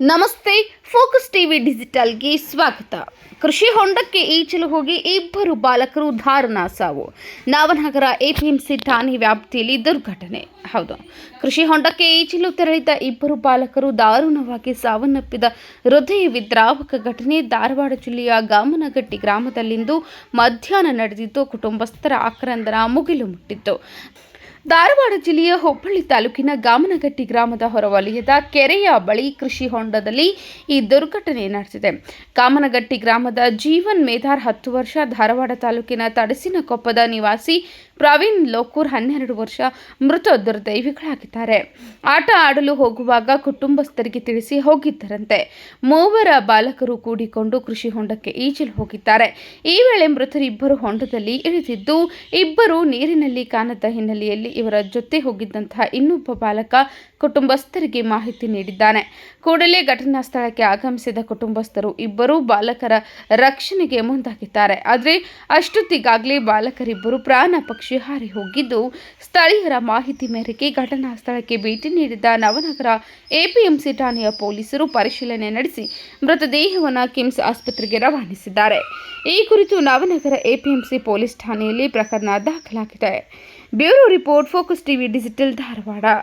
ನಮಸ್ತೆ, focus TV ಡಿಜಿಟಲ್ಗೆ ಸ್ವಾಗತ. ಕೃಷಿ ಹೊಂಡಕ್ಕೆ ಈಚಲು ಹೋಗಿ ಇಬ್ಬರು ಬಾಲಕರು ದಾರುಣ ಸಾವು. ನವನಗರ ಎಪಿಎಂಸಿ ಠಾಣೆ ವ್ಯಾಪ್ತಿಯಲ್ಲಿ ದುರ್ಘಟನೆ. ಹೌದು, ಕೃಷಿ ಹೊಂಡಕ್ಕೆ ಈಚಲು ತೆರಳಿದ್ದ ಇಬ್ಬರು ಬಾಲಕರು ದಾರುಣವಾಗಿ ಸಾವನ್ನಪ್ಪಿದ ಹೃದಯ ವಿದ್ರಾವಕ ಘಟನೆ ಧಾರವಾಡ ಜಿಲ್ಲೆಯ ಗಾಮನಗಟ್ಟಿ ಗ್ರಾಮದಲ್ಲಿಂದು ಮಧ್ಯಾಹ್ನ ನಡೆದಿದ್ದು ಕುಟುಂಬಸ್ಥರ ಆಕ್ರಂದನ ಮುಗಿಲು ಮುಟ್ಟಿತ್ತು. ಧಾರವಾಡ ಜಿಲ್ಲೆಯ ಹುಬ್ಬಳ್ಳಿ ತಾಲೂಕಿನ ಗಾಮನಗಟ್ಟಿ ಗ್ರಾಮದ ಹೊರವಲಯದ ಕೆರೆಯ ಬಳಿ ಕೃಷಿ ಹೊಂಡದಲ್ಲಿ ಈ ದುರ್ಘಟನೆ ನಡೆದಿದೆ. ಕಾಮನಗಟ್ಟಿ ಗ್ರಾಮದ ಜೀವನ್ ಮೇಧಾರ್ ಹತ್ತು ವರ್ಷ ಧಾರವಾಡ ತಾಲೂಕಿನ ತಡಸಿನಕೊಪ್ಪದ ನಿವಾಸಿ ಪ್ರವೀಣ್ ಲೋಕೂರ್ ಹನ್ನೆರಡು ವರ್ಷ ಮೃತ ದುರ್ದೈವಿಗಳಾಗಿದ್ದಾರೆ. ಆಟ ಆಡಲು ಹೋಗುವಾಗ ಕುಟುಂಬಸ್ಥರಿಗೆ ತಿಳಿಸಿ ಹೋಗಿದ್ದರಂತೆ. ಮೂವರ ಬಾಲಕರು ಕೂಡಿಕೊಂಡು ಕೃಷಿ ಹೊಂಡಕ್ಕೆ ಈಜಲು ಹೋಗಿದ್ದಾರೆ. ಈ ವೇಳೆ ಮೃತರಿಬ್ಬರು ಹೊಂಡದಲ್ಲಿ ಇಳಿದಿದ್ದು, ಇಬ್ಬರು ನೀರಿನಲ್ಲಿ ಕಾಣದ ಹಿನ್ನೆಲೆಯಲ್ಲಿ ಇವರ ಜೊತೆ ಹೋಗಿದ್ದಂತಹ ಇನ್ನೊಬ್ಬ ಬಾಲಕ ಕುಟುಂಬಸ್ಥರಿಗೆ ಮಾಹಿತಿ ನೀಡಿದ್ದಾನೆ. ಕೂಡಲೇ ಘಟನಾ ಸ್ಥಳಕ್ಕೆ ಆಗಮಿಸಿದ ಕುಟುಂಬಸ್ಥರು ಇಬ್ಬರು ಬಾಲಕರ ರಕ್ಷಣೆಗೆ ಮುಂದಾಗಿದ್ದಾರೆ. ಆದರೆ ಅಷ್ಟೊತ್ತಿಗಾಗಲೇ ಬಾಲಕರಿಬ್ಬರು ಪ್ರಾಣ ಪಕ್ಷಿ ಹಾರಿ ಹೋಗಿದ್ದು. ಸ್ಥಳೀಯರ ಮಾಹಿತಿ ಮೇರೆಗೆ ಘಟನಾ ಸ್ಥಳಕ್ಕೆ ಭೇಟಿ ನೀಡಿದ್ದ ನವನಗರ ಎಪಿಎಂಸಿ ಠಾಣೆಯ ಪೊಲೀಸರು ಪರಿಶೀಲನೆ ನಡೆಸಿ ಮೃತದೇಹವನ್ನು ಕಿಮ್ಸ್ ಆಸ್ಪತ್ರೆಗೆ ರವಾನಿಸಿದ್ದಾರೆ. ಈ ಕುರಿತು ನವನಗರ ಎಪಿಎಂಸಿ ಪೊಲೀಸ್ ಠಾಣೆಯಲ್ಲಿ ಪ್ರಕರಣ ದಾಖಲಾಗಿದೆ. Bureau report, focus TV digital Dharwad.